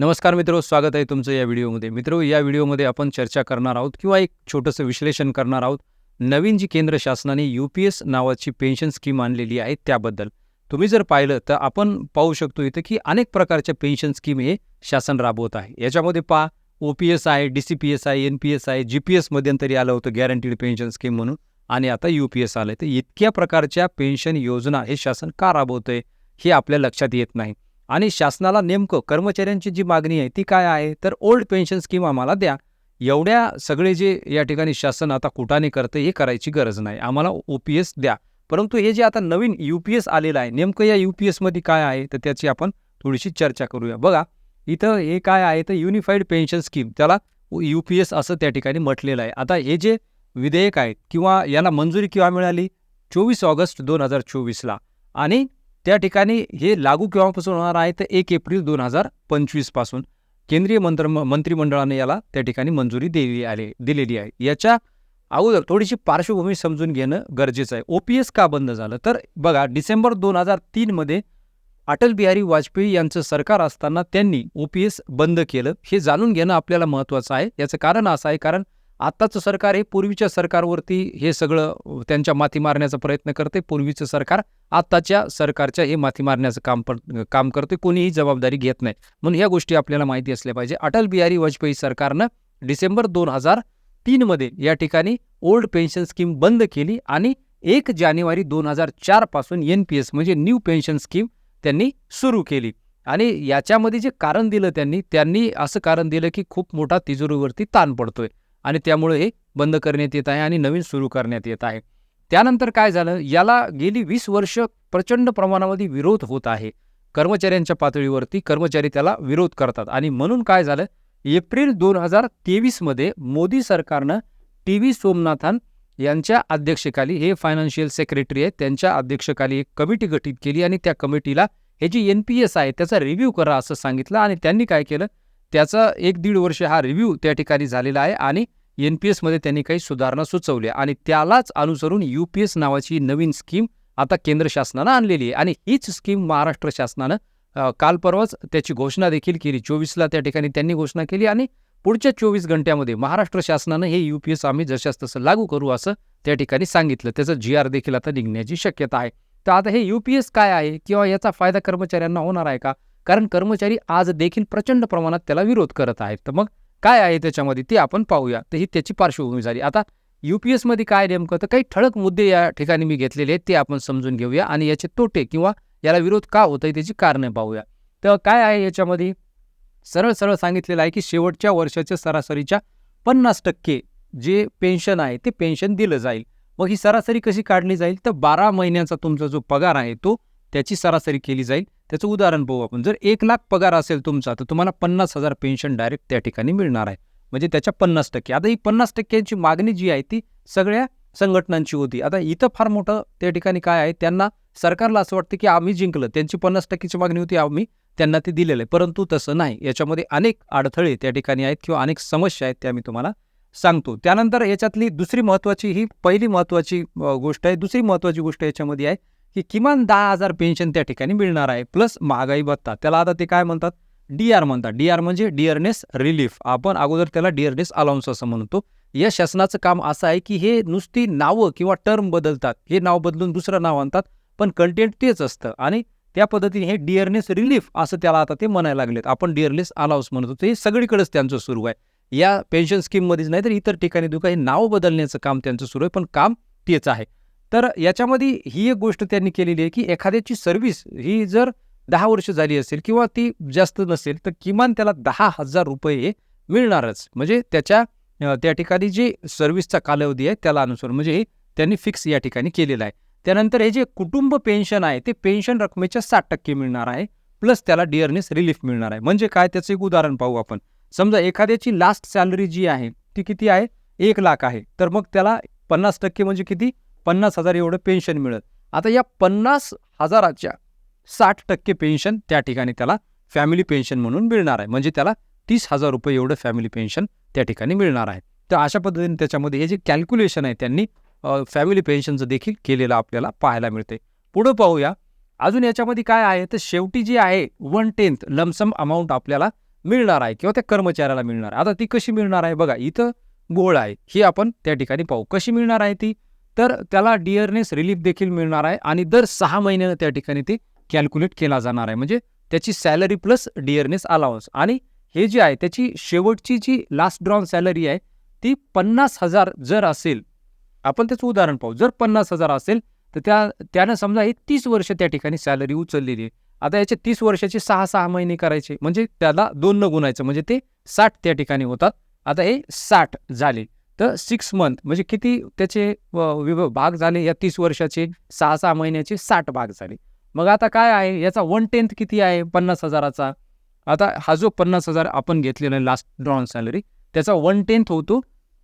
नमस्कार मित्र स्वागत आहे तुमचं या व्हिडिओमध्ये. मित्र या व्हिडिओमध्ये आपण चर्चा करणार आहोत किंवा एक छोटंसं विश्लेषण करणार आहोत. नवीन जी केंद्र शासनाने यू पी एस नावाची पेन्शन स्कीम आणलेली आहे त्याबद्दल. तुम्ही जर पाहिलं तर आपण पाहू शकतो इथं की अनेक प्रकारच्या पेन्शन स्कीम हे शासन राबवत आहे. याच्यामध्ये पहा ओ पी एस आहे डी सी पी एस आहे एन पी एस आहे जी पी एस मध्यंतरी आलं होतं गॅरंटीड पेन्शन स्कीम म्हणून. आणि आता यू पी एस आलं तर इतक्या प्रकारच्या पेन्शन योजना हे शासन का राबवतंय हे आपल्या लक्षात येत नाही. आणि शासनाला नेमकं कर्मचाऱ्यांची जी मागणी आहे ती काय आहे? तर ओल्ड पेन्शन स्कीम आम्हाला द्या. एवढ्या सगळे जे या ठिकाणी शासन आता कुटाने करतं हे करायची गरज नाही. आम्हाला ओ पी एस द्या. परंतु हे जे आता नवीन यू पी एस आलेलं आहे नेमकं या यू पी एसमध्ये काय आहे तर त्याची आपण थोडीशी चर्चा करूया. बघा इथं हे काय आहे तर युनिफाईड पेन्शन स्कीम त्याला यू पी एस असं त्या ठिकाणी म्हटलेलं आहे. आता हे जे विधेयक आहेत किंवा याला मंजुरी केव्हा मिळाली? चोवीस ऑगस्ट दोन हजार चोवीसला. आणि त्या ठिकाणी हे लागू केव्हापासून होणार आहे तर एक एप्रिल दोन हजार पंचवीसपासून केंद्रीय मंत्र मंत्रिमंडळाने याला त्या ठिकाणी मंजुरी दिली आली दिलेली आहे. याच्या अगोदर थोडीशी पार्श्वभूमी समजून घेणं गरजेचं आहे. ओ पी एस का बंद झालं? तर बघा डिसेंबर दोन हजार तीनमध्ये अटल बिहारी वाजपेयी यांचं सरकार असताना त्यांनी ओ पी एस बंद केलं. हे जाणून घेणं आपल्याला महत्त्वाचं आहे. याचं कारण असं आहे कारण आत्ताचं सरकार हे पूर्वीच्या सरकारवरती हे सगळं त्यांच्या माथी मारण्याचा प्रयत्न करते. पूर्वीचं सरकार आत्ताच्या सरकारच्या हे माथी मारण्याचं काम पण काम करते. कोणीही जबाबदारी घेत नाही. म्हणून ह्या गोष्टी आपल्याला माहिती असल्या पाहिजे. अटल बिहारी वाजपेयी सरकारनं डिसेंबर दोन हजार तीनमध्ये या ठिकाणी ओल्ड पेन्शन स्कीम बंद केली आणि एक जानेवारी दोन हजार चारपासून एन पी एस म्हणजे न्यू पेन्शन स्कीम त्यांनी सुरू केली. आणि याच्यामध्ये जे कारण दिलं त्यांनी त्यांनी असं कारण दिलं की खूप मोठा तिजोरीवरती ताण पडतोय. आणि त्यामुळे हे बंद करण्यात येत आहे आणि नवीन सुरू करण्यात येत आहे. त्यानंतर काय झालं? याला गेली वीस वर्ष प्रचंड प्रमाणामध्ये विरोध होत आहे. कर्मचाऱ्यांच्या पातळीवरती कर्मचारी त्याला विरोध करतात. आणि म्हणून काय झालं? एप्रिल दोन हजार तेवीसमध्ये मोदी सरकारनं टी व्ही सोमनाथन यांच्या अध्यक्षेखाली हे फायनान्शियल सेक्रेटरी आहेत त्यांच्या अध्यक्षेखाली एक कमिटी गठीत केली आणि त्या कमिटीला हे जी एन पी एस आहे त्याचा रिव्ह्यू करा असं सांगितलं आणि त्यांनी काय केलं? त्याचा एक दीड वर्ष हा रिव्ह्यू त्या ठिकाणी झालेला आहे आणि एन पी एसमध्ये त्यांनी काही सुधारणा सुचवल्या आणि त्यालाच अनुसरून यू पी एस नावाची नवीन स्कीम आता केंद्र शासनानं आणलेली आहे. आणि हीच स्कीम महाराष्ट्र शासनानं काल परवाच त्याची घोषणा देखील केली. चोवीसला त्या ठिकाणी त्यांनी घोषणा केली आणि पुढच्या चोवीस घंट्यामध्ये महाराष्ट्र शासनानं हे यू पी एस आम्ही जशास तसं लागू करू असं त्या ठिकाणी सांगितलं. त्याचं जी आर देखील आता निघण्याची शक्यता आहे. तर आता हे यू पी एस काय आहे? किंवा याचा फायदा कर्मचाऱ्यांना होणार आहे का? कारण कर्मचारी आज देखील प्रचंड प्रमाणात त्याला विरोध करत आहेत. तर मग काय आहे त्याच्यामध्ये? ते आपण पाहूया. तर ही त्याची पार्श्वभूमी झाली. आता यू पी एसमध्ये काय नेमकं? तर काही ठळक मुद्दे या ठिकाणी मी घेतलेले आहेत ते आपण समजून घेऊया. आणि याचे तोटे किंवा याला विरोध का होत आहे त्याची कारणं पाहूया. तर काय आहे याच्यामध्ये? सरळ सरळ सांगितलेलं आहे की शेवटच्या वर्षाच्या सरासरीच्या पन्नास टक्के जे पेन्शन आहे ते पेन्शन दिलं जाईल. मग ही सरासरी कशी काढली जाईल? तर बारा महिन्यांचा तुमचा जो पगार आहे तो त्याची सरासरी केली जाईल. त्याचं उदाहरण पाहू आपण. जर एक लाख पगार असेल तुमचा तर तुम्हाला पन्नास हजार पेन्शन डायरेक्ट त्या ठिकाणी मिळणार आहे. म्हणजे त्याच्या पन्नास टक्के. आता ही पन्नास टक्क्यांची मागणी जी आहे ती सगळ्या संघटनांची होती. आता इथं फार मोठं त्या ठिकाणी काय आहे त्यांना सरकारला असं वाटतं की आम्ही जिंकलं. त्यांची पन्नास टक्केची मागणी होती आम्ही त्यांना ते दिलेलं आहे. परंतु तसं नाही. याच्यामध्ये अनेक अडथळे त्या ठिकाणी आहेत किंवा अनेक समस्या आहेत त्या मी तुम्हाला सांगतो. त्यानंतर याच्यातली दुसरी महत्त्वाची ही पहिली महत्त्वाची गोष्ट आहे. दुसरी महत्त्वाची गोष्ट याच्यामध्ये आहे की किमान दहा हजार पेन्शन त्या ठिकाणी मिळणार आहे. प्लस महागाई भत्ता त्याला आता ते काय म्हणतात? डी आर म्हणतात. डी आर म्हणजे डिअरनेस रिलीफ आपण अगोदर त्याला डिअरनेस अलाउन्स असं म्हणतो. या शासनाचं काम असं आहे की हे नुसती नावं किंवा टर्म बदलतात. हे नाव बदलून दुसरं नाव आणतात. पण कंटेंट तेच असतं. आणि त्या पद्धतीने हे डिअरनेस रिलीफ असं त्याला आता ते म्हणायला लागलेत. आपण डिअरनेस अलाउन्स म्हणत होतो. हे सगळीकडेच त्यांचं सुरू आहे. या पेन्शन स्कीममध्येच नाही तर इतर ठिकाणी दुका हे नाव बदलण्याचं काम त्यांचं सुरू आहे. पण काम तेच आहे. तर याच्यामध्ये ही एक गोष्ट त्यांनी केलेली आहे की एखाद्याची सर्व्हिस ही जर दहा वर्ष झाली असेल किंवा ती जास्त नसेल तर किमान त्याला दहा हजार रुपये मिळणारच. म्हणजे त्याच्या त्या ठिकाणी जी सर्व्हिसचा कालावधी आहे त्याला अनुसार म्हणजे त्यांनी फिक्स या ठिकाणी केलेलं आहे. त्यानंतर हे जे कुटुंब पेन्शन आहे ते पेन्शन रकमेच्या साठ टक्के मिळणार आहे प्लस त्याला डिअरनेस रिलीफ मिळणार आहे. म्हणजे काय? त्याचं एक उदाहरण पाहू आपण. समजा एखाद्याची लास्ट सॅलरी जी आहे ती किती आहे? एक लाख आहे. तर मग त्याला पन्नास टक्के म्हणजे किती? पन्नास हजार एवढं पेन्शन मिळत आता या पन्नास हजाराच्या साठ टक्के पेन्शन त्या ठिकाणी त्याला फॅमिली पेन्शन म्हणून मिळणार आहे. म्हणजे त्याला तीस हजार रुपये एवढं फॅमिली पेन्शन त्या ठिकाणी मिळणार आहे. तर अशा पद्धतीने त्याच्यामध्ये हे जे कॅल्क्युलेशन आहे त्यांनी फॅमिली पेन्शनचं देखील केलेलं आपल्याला पाहायला मिळते. पुढं पाहूया. अजून याच्यामध्ये काय आहे? तर शेवटी जी आहे वन टेन्थ लमसम अमाऊंट आपल्याला मिळणार आहे किंवा त्या कर्मचाऱ्याला मिळणार आहे. आता ती कशी मिळणार आहे? बघा इथं गोळ आहे. ही आपण त्या ठिकाणी पाहू. कशी मिळणार आहे ती? तर त्याला डिअरनेस रिलीफ देखील मिळणार आहे आणि दर सहा महिन्यानं त्या ठिकाणी ते कॅल्क्युलेट केला जाणार आहे. म्हणजे त्याची सॅलरी प्लस डिअरनेस अलाउन्स आणि हे जे आहे त्याची शेवटची जी लास्ट ड्रॉन सॅलरी आहे ती पन्नास हजार जर असेल आपण त्याचं उदाहरण पाहू. जर पन्नास हजार असेल तर त्या त्यानं समजा हे तीस वर्ष त्या ठिकाणी सॅलरी उचललेली आहे. आता याचे तीस वर्षाचे सहा सहा महिने करायचे. म्हणजे त्याला दोन न गुणायचं. म्हणजे ते साठ त्या ठिकाणी होतात. आता हे साठ झाले. तर सिक्स मंथ म्हणजे किती त्याचे व- विभ- भाग झाले या तीस वर्षाचे सहा सहा महिन्याचे साठ भाग झाले. मग आता काय आहे याचा वन टेन्थ किती आहे पन्नास हजाराचा? आता हा जो पन्नास हजार आपण घेतलेला आहे लास्ट ड्रॉन सॅलरी त्याचा वन टेन्थ होतो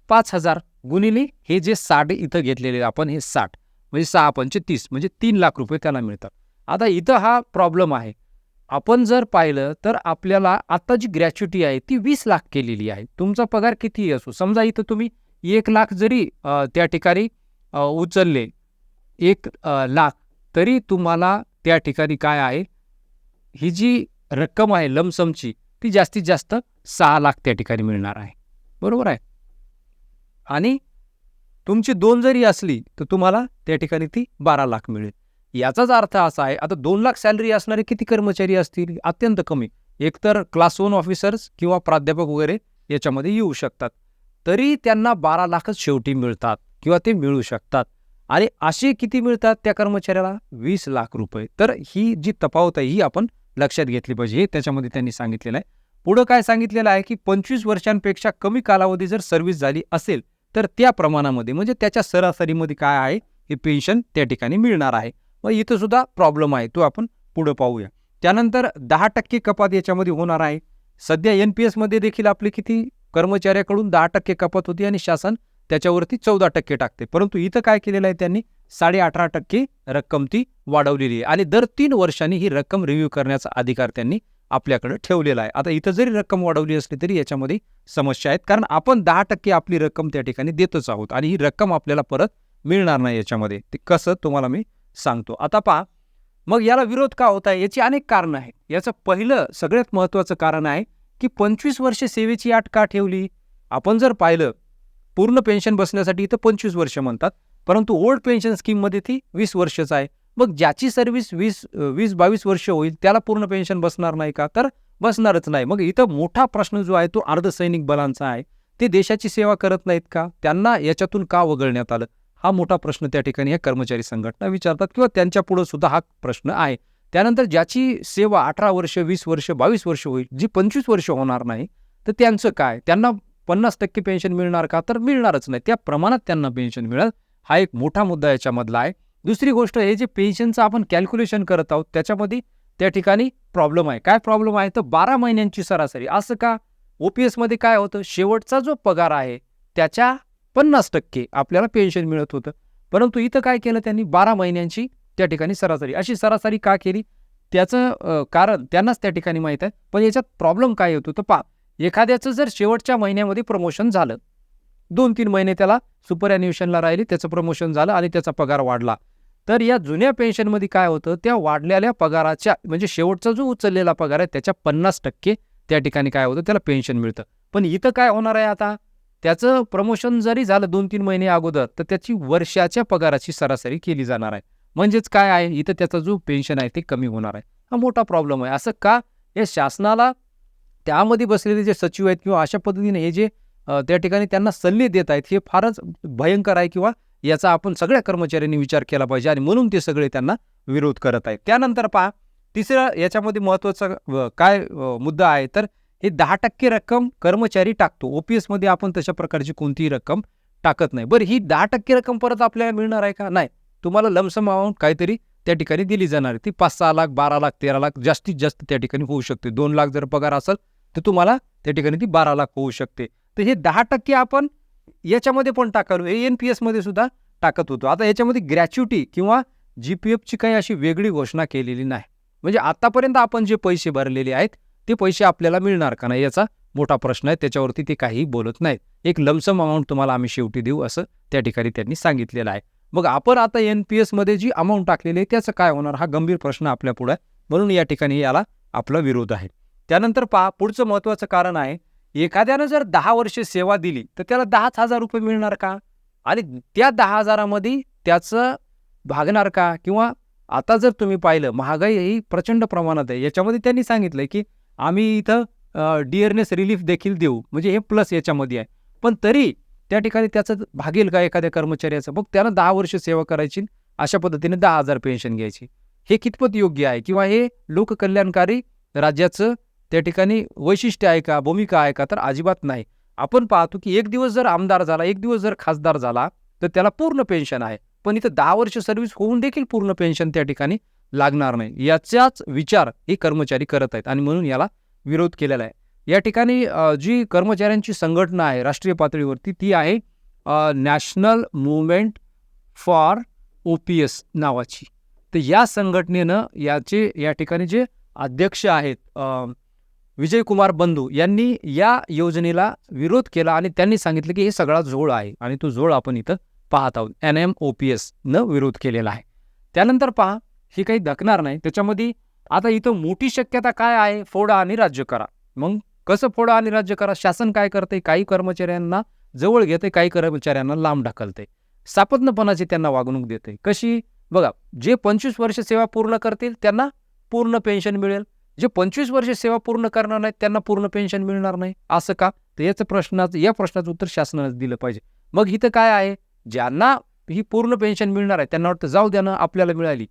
पाच हजार. गुणिले हे जे साठ इथं घेतलेले आपण हे साठ म्हणजे सहा पंचे तीस म्हणजे तीन लाख रुपये त्याला मिळतात. आता इथं हा प्रॉब्लेम आहे. आपण जर पाहिलं तर आपल्याला आता जी ग्रॅच्युटी आहे ती वीस लाख केलेली आहे. तुमचा पगार कितीही असो समजा इथं तुम्ही एक लाख जरी त्या ठिकाणी उचलले एक लाख तरी तुम्हाला त्या ठिकाणी काय आहे? ही जी रक्कम आहे लमसमची ती जास्तीत जास्त सहा लाख त्या ठिकाणी मिळणार आहे. बरोबर आहे? आणि तुमची दोन जरी असली तर तुम्हाला त्या ठिकाणी ती बारा लाख मिळेल. याचाच अर्थ असा आहे आता दोन लाख सॅलरी असणारे किती कर्मचारी असतील? अत्यंत कमी. एकतर क्लास वन ऑफिसर्स किंवा प्राध्यापक वगैरे याच्यामध्ये येऊ शकतात. तरी त्यांना बारा लाखच शेवटी मिळतात किंवा ते मिळू शकतात. आणि असे किती मिळतात त्या कर्मचाऱ्याला? वीस लाख रुपये. तर ही जी तफावत आहे ही आपण लक्षात घेतली पाहिजे. हे त्याच्यामध्ये त्यांनी सांगितलेलं आहे. पुढं काय सांगितलेलं आहे की पंचवीस वर्षांपेक्षा कमी कालावधी जर सर्व्हिस झाली असेल तर त्या प्रमाणामध्ये म्हणजे त्याच्या सरासरीमध्ये काय आहे? हे पेन्शन त्या ठिकाणी मिळणार आहे. मग इथं सुद्धा प्रॉब्लेम आहे. तो आपण पुढं पाहूया. त्यानंतर दहा टक्के कपात याच्यामध्ये होणार आहे. सध्या एन पी एसमध्ये देखील आपली किती कर्मचाऱ्याकडून दहा टक्के कपात होती आणि शासन त्याच्यावरती चौदा टक्के टाकते. परंतु इथं काय केलेलं आहे त्यांनी? साडे अठरा टक्के रक्कम ती वाढवलेली आहे. आणि दर तीन वर्षांनी ही रक्कम रिव्ह्यू करण्याचा अधिकार त्यांनी आपल्याकडे ठेवलेला आहे. आता इथं जरी रक्कम वाढवली असली तरी याच्यामध्ये समस्या आहेत. कारण आपण दहा टक्के आपली रक्कम त्या ठिकाणी देतच आहोत आणि ही रक्कम आपल्याला परत मिळणार नाही याच्यामध्ये. ते कसं तुम्हाला मी सांगतो. आता पहा मग याला विरोध का होत आहे? याची अनेक कारणं आहेत. याचं पहिलं सगळ्यात महत्त्वाचं कारण आहे की पंचवीस वर्ष सेवेची आठ का ठेवली? आपण जर पाहिलं पूर्ण पेन्शन बसण्यासाठी इथं पंचवीस वर्ष म्हणतात परंतु ओल्ड पेन्शन स्कीममध्ये ती वीस वर्षच आहे. मग ज्याची सर्व्हिस वीस वीस बावीस वर्ष होईल त्याला पूर्ण पेन्शन बसणार नाही का? तर बसणारच नाही. मग इथं मोठा प्रश्न जो आहे तो अर्धसैनिक बलांचा आहे. ते देशाची सेवा करत नाहीत का? त्यांना याच्यातून का वगळण्यात आलं? हा मोठा प्रश्न त्या ठिकाणी या कर्मचारी संघटना विचारतात किंवा त्यांच्या पुढे सुद्धा हा प्रश्न आहे. त्यानंतर ज्याची सेवा अठरा वर्ष वीस वर्ष बावीस वर्ष होईल जी पंचवीस वर्ष होणार नाही तर त्यांचं काय? त्यांना पन्नास टक्के पेन्शन मिळणार का? तर मिळणारच नाही. त्या प्रमाणात त्यांना पेन्शन मिळेल. हा एक मोठा मुद्दा याच्यामधला आहे. दुसरी गोष्ट हे जे पेन्शनचं आपण कॅल्क्युलेशन करत आहोत त्याच्यामध्ये त्या ठिकाणी प्रॉब्लेम आहे. काय प्रॉब्लेम आहे? तर बारा महिन्यांची सरासरी. असं का? ओ पी एसमध्ये काय होतं? शेवटचा जो पगार आहे त्याच्या पन्नास टक्के आपल्याला पेन्शन मिळत होतं. परंतु इथं काय केलं त्यांनी? बारा महिन्यांची त्या ठिकाणी सरासरी. अशी सरासरी का केली? त्याचं कारण त्यांनाच त्या ठिकाणी माहीत आहे. पण याच्यात प्रॉब्लेम काय होतो? तर पा एखाद्याचं जर शेवटच्या महिन्यामध्ये प्रमोशन झालं दोन तीन महिने त्याला सुपर ॲन्युएशनला राहिली त्याचं प्रमोशन झालं आणि त्याचा पगार वाढला. तर या जुन्या पेन्शनमध्ये काय होतं? त्या वाढलेल्या पगाराच्या म्हणजे शेवटचा जो उचललेला पगार आहे त्याच्या पन्नास टक्के त्या ठिकाणी काय होतं? त्याला पेन्शन मिळतं. पण इथं काय होणार आहे आता? त्याचं प्रमोशन जरी झालं दोन तीन महिने अगोदर तर त्याची वर्षाच्या पगाराची सरासरी केली जाणार आहे. म्हणजेच काय आहे? इथं त्याचा जो पेन्शन आहे ते कमी होणार आहे. हा मोठा प्रॉब्लेम आहे. असं का? हे शासनाला त्यामध्ये बसलेले जे सचिव आहेत किंवा अशा पद्धतीने हे जे त्या ठिकाणी त्यांना सल्ले देत आहेत हे फारच भयंकर आहे किंवा याचा आपण सगळ्या कर्मचाऱ्यांनी विचार केला पाहिजे आणि म्हणून ते सगळे त्यांना विरोध करत आहेत. त्यानंतर पहा तिसरा याच्यामध्ये महत्त्वाचा काय मुद्दा आहे? तर हे दहा टक्के रक्कम कर्मचारी टाकतो. ओ पी एसमध्ये आपण तशा प्रकारची कोणतीही रक्कम टाकत नाही. बरं ही दहा टक्के रक्कम परत आपल्याला मिळणार आहे का? नाही. तुम्हाला लमसम अमाऊंट काहीतरी त्या ठिकाणी दिली जाणार आहे. ती पाच सहा लाख बारा लाख तेरा लाख जास्तीत जास्त त्या ठिकाणी होऊ शकते. दोन लाख जर पगार असेल तर तुम्हाला त्या ठिकाणी ती बारा लाख होऊ शकते. तर हे दहा टक्के आपण याच्यामध्ये पण टाकालो हे एन पी एसमध्ये सुद्धा टाकत होतो. आता याच्यामध्ये ग्रॅच्युटी किंवा जी पी एफची काही अशी वेगळी घोषणा केलेली नाही. म्हणजे आतापर्यंत आपण जे पैसे भरलेले आहेत ते पैसे आपल्याला मिळणार का नाही याचा मोठा प्रश्न आहे. त्याच्यावरती ते काहीही बोलत नाहीत. एक लमसम अमाऊंट तुम्हाला आम्ही शेवटी देऊ असं त्या ठिकाणी त्यांनी सांगितलेलं आहे. मग आपण आता एन पी एसमध्ये जी अमाऊंट टाकलेली आहे त्याचं काय होणार? हा गंभीर प्रश्न आपल्या पुढे आहे. म्हणून या ठिकाणी याला आपला विरोध आहे. त्यानंतर पहा पुढचं महत्त्वाचं कारण आहे एखाद्यानं जर दहा वर्ष सेवा दिली तर त्याला दहाच हजार रुपये मिळणार का? आणि त्या दहा हजारामध्ये त्याचं भागणार का? किंवा आता जर तुम्ही पाहिलं महागाई ही प्रचंड प्रमाणात आहे. याच्यामध्ये त्यांनी सांगितलं की आम्ही इथं डिअरनेस रिलीफ देखील देऊ. म्हणजे हे प्लस याच्यामध्ये आहे. पण तरी त्या ठिकाणी त्याचं भागेल का एखाद्या कर्मचाऱ्याचं? मग त्यानं दहा वर्ष सेवा करायची अशा पद्धतीने दहा हजार पेन्शन घ्यायची. हे कितपत योग्य आहे? किंवा हे लोककल्याणकारी राज्याचं त्या ठिकाणी वैशिष्ट्य आहे का भूमिका आहे का? तर अजिबात नाही. आपण पाहतो की एक दिवस जर आमदार झाला एक दिवस जर खासदार झाला तर त्याला पूर्ण पेन्शन आहे. पण इथं दहा वर्ष सर्व्हिस होऊन देखील पूर्ण पेन्शन त्या ठिकाणी लागणार नाही. याचाच विचार हे कर्मचारी करत आहेत आणि म्हणून याला विरोध केलेला आहे. या ठिकाणी जी कर्मचाऱ्यांची संघटना आहे राष्ट्रीय पातळीवरती ती आहे national movement for O P S नावाची. तर या संघटनेनं याचे या ठिकाणी जे अध्यक्ष आहेत विजयकुमार बंधू यांनी या योजनेला विरोध केला आणि त्यांनी सांगितलं की हे सगळा झोळ आहे आणि तो झोळ आपण इथं पाहत आहोत. एन एम ओ पी एसनं न विरोध केलेला आहे. त्यानंतर पहा हे काही धकणार नाही. त्याच्यामध्ये आता इथं मोठी शक्यता काय आहे? फोडा आणि राज्य करा. मग कसं फोडा आणि राज्य करा? शासन काय करते काही कर्मचाऱ्यांना जवळ घेते काही कर्मचाऱ्यांना लांब ढकलते सापत्नपणाची त्यांना वागणूक देते कशी? बघा जे पंचवीस वर्ष सेवा पूर्ण करतील त्यांना पूर्ण पेन्शन मिळेल. जे पंचवीस वर्ष सेवा पूर्ण करणार नाहीत त्यांना पूर्ण पेन्शन मिळणार नाही. असं का? तर याचं प्रश्नाचं या प्रश्नाचं उत्तर शासनानं दिलं पाहिजे. मग इथं काय आहे? ज्यांना ही पूर्ण पेन्शन मिळणार आहे त्यांना वाटतं जाऊ द्या ना आपल्याला मिळाली.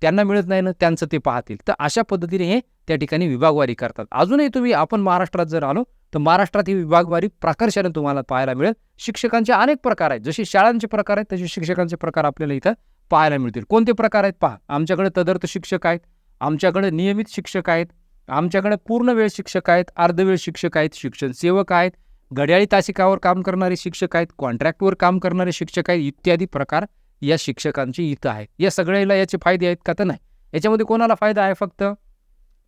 त्यांना मिळत नाही ना त्यांचं ते पाहतील. तर अशा पद्धतीने हे त्या ठिकाणी विभागवारी करतात. अजूनही तुम्ही आपण महाराष्ट्रात जर आलो तर महाराष्ट्रात ही विभागवारी प्रकर्षाने तुम्हाला पाहायला मिळेल. शिक्षकांचे अनेक प्रकार आहेत. जसे शाळांचे प्रकार आहेत तसे शिक्षकांचे प्रकार आपल्याला इथं पाहायला मिळतील. कोणते प्रकार आहेत? पहा. आमच्याकडे तदर्थ शिक्षक आहेत. आमच्याकडे नियमित शिक्षक आहेत. आमच्याकडे पूर्ण वेळ शिक्षक आहेत. अर्धवेळ शिक्षक आहेत. शिक्षण सेवक आहेत. घड्याळी तासिकावर काम करणारे शिक्षक आहेत. कॉन्ट्रॅक्टवर काम करणारे शिक्षक आहेत. इत्यादी प्रकार या शिक्षकांची इथं आहेत या सगळ्याला याचे फायदे आहेत का तर नाही. याच्यामध्ये कोणाला फायदा आहे फक्त?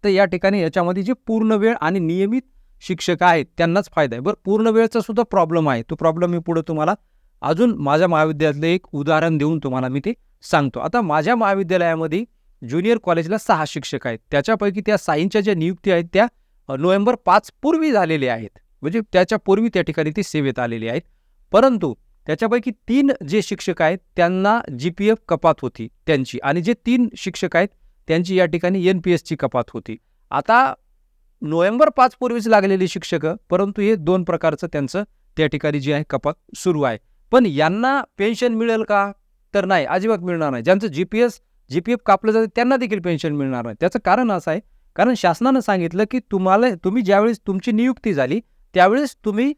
तर या ठिकाणी याच्यामध्ये जे पूर्ण वेळ आणि नियमित शिक्षक आहेत त्यांनाच फायदा आहे. बरं पूर्ण वेळचा सुद्धा प्रॉब्लेम आहे. तो प्रॉब्लेम मी पुढे तुम्हाला अजून माझ्या महाविद्यालयातलं एक उदाहरण देऊन तुम्हाला मी ते सांगतो. आता माझ्या महाविद्यालयामध्ये ज्युनियर कॉलेजला सहा शिक्षक आहेत. त्याच्यापैकी त्या साईंच्या ज्या नियुक्ती आहेत त्या नोव्हेंबर पाच पूर्वी झालेल्या आहेत. म्हणजे त्याच्या पूर्वी त्या ठिकाणी ती सेवेत आलेली आहेत. परंतु त्याच्यापैकी तीन जे शिक्षक आहेत त्यांना जी पी एफ कपात होती त्यांची. आणि जे तीन शिक्षक आहेत त्यांची या ठिकाणी एन पी एसची कपात होती. आता नोव्हेंबर पाच पूर्वीच लागलेली शिक्षक परंतु हे दोन प्रकारचं त्यांचं त्या ठिकाणी जे आहे कपात सुरू आहे. पण यांना पेन्शन मिळेल का? तर नाही अजिबात मिळणार नाही. ज्यांचं G P S G P F कापलं जातं त्यांना देखील पेन्शन मिळणार नाही. त्याचं कारण असं आहे कारण शासनानं सांगितलं की तुम्हाला तुम्ही ज्यावेळेस तुमची नियुक्ती झाली त्यावेळेस तुम्ही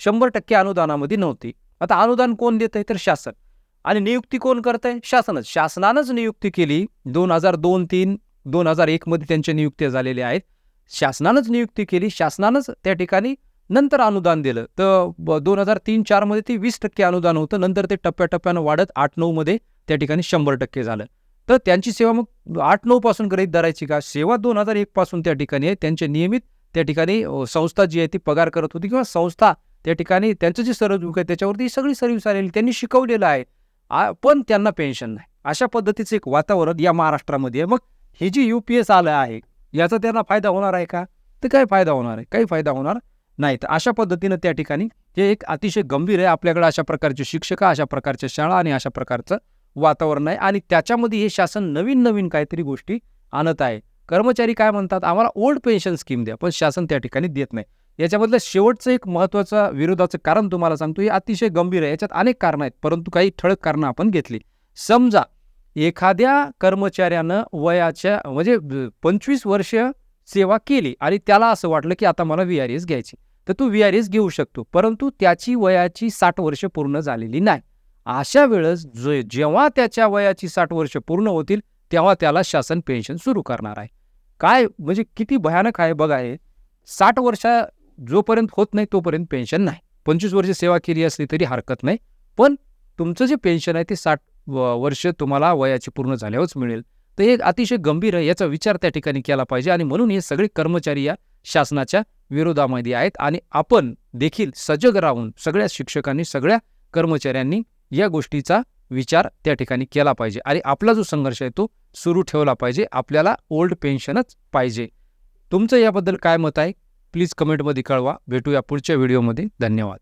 शंभर टक्के अनुदानामध्ये नव्हती. आता अनुदान कोण देत आहे तर शासन. आणि नियुक्ती कोण करत आहे शासनच. शासनानंच नियुक्ती केली. दोन हजार दोन तीन दोन हजार एकमध्ये त्यांच्या नियुक्त्या झालेल्या आहेत. शासनानंच नियुक्ती केली. शासनानंच त्या ठिकाणी नंतर अनुदान दिलं. तर दोन हजार तीन चारमध्ये ते वीस टक्के अनुदान होतं. नंतर ते टप्प्याटप्प्यानं वाढत आठ नऊमध्ये त्या ठिकाणी शंभर टक्के झालं. तर त्यांची सेवा मग आठ नऊ पासून गृहीत धरायची का? सेवा दोन हजार एक पासून त्या ठिकाणी आहे. त्यांचे नियमित त्या ठिकाणी संस्था जी आहे ती पगार करत होती किंवा संस्था त्या ठिकाणी त्यांचं जे सर्व्हिस आहे त्याच्यावरती सगळी सर्व्हिस आलेली त्यांनी शिकवलेलं आहे. पण त्यांना पेन्शन नाही. अशा पद्धतीचं एक वातावरण या महाराष्ट्रामध्ये मग हे जे यू पी एस आलं आहे याचा त्यांना फायदा होणार आहे का? तर काय फायदा होणार आहे? काही फायदा होणार नाही. तर अशा पद्धतीनं त्या ठिकाणी हे एक अतिशय गंभीर आहे. आपल्याकडे अशा प्रकारचे शिक्षक अशा प्रकारच्या शाळा आणि अशा प्रकारचं वातावरण आहे. आणि त्याच्यामध्ये हे शासन नवीन नवीन काहीतरी गोष्टी आणत आहे. कर्मचारी काय म्हणतात? आम्हाला ओल्ड पेन्शन स्कीम द्या. पण शासन त्या ठिकाणी देत नाही. याच्यामधलं शेवटचं एक महत्त्वाचं विरोधाचं कारण तुम्हाला सांगतो हे अतिशय गंभीर आहे. याच्यात अनेक कारणं आहेत परंतु काही ठळक कारणं आपण घेतली. समजा एखाद्या कर्मचाऱ्यानं वयाच्या म्हणजे पंचवीस वर्ष सेवा केली आणि त्याला असं वाटलं की आता मला व्ही आर एस घ्यायची. तर तू व्ही आर एस घेऊ शकतो परंतु त्याची वयाची साठ वर्ष पूर्ण झालेली नाही. अशा वेळेस जे जेव्हा त्याच्या वयाची साठ वर्ष पूर्ण होतील तेव्हा त्याला शासन पेन्शन सुरू करणार आहे. काय म्हणजे किती भयानक आहे बघा हे. साठ वर्ष जोपर्यंत होत नाही तोपर्यंत पेन्शन नाही. पंचवीस वर्ष सेवा केली असली तरी हरकत नाही. पण तुमचं जे पेन्शन आहे ते साठ व- वर्ष तुम्हाला वयाची पूर्ण झाल्यावरच मिळेल. तर हे अतिशय गंभीर आहे याचा विचार त्या ठिकाणी केला पाहिजे. आणि म्हणून हे सगळे कर्मचारी या शासनाच्या विरोधामध्ये आहेत. आणि आपण देखील सजग राहून सगळ्या शिक्षकांनी सगळ्या कर्मचाऱ्यांनी या गोष्टीचा विचार त्या ठिकाणी केला पाहिजे. आणि आपला जो संघर्ष आहे तो सुरू ठेवला पाहिजे. आपल्याला ओल्ड पेन्शनच पाहिजे. तुमचं याबद्दल काय मत आहे? प्लीज कमेंटमध्ये कळवा. भेटूया पुढच्या व्हिडिओमध्ये. धन्यवाद.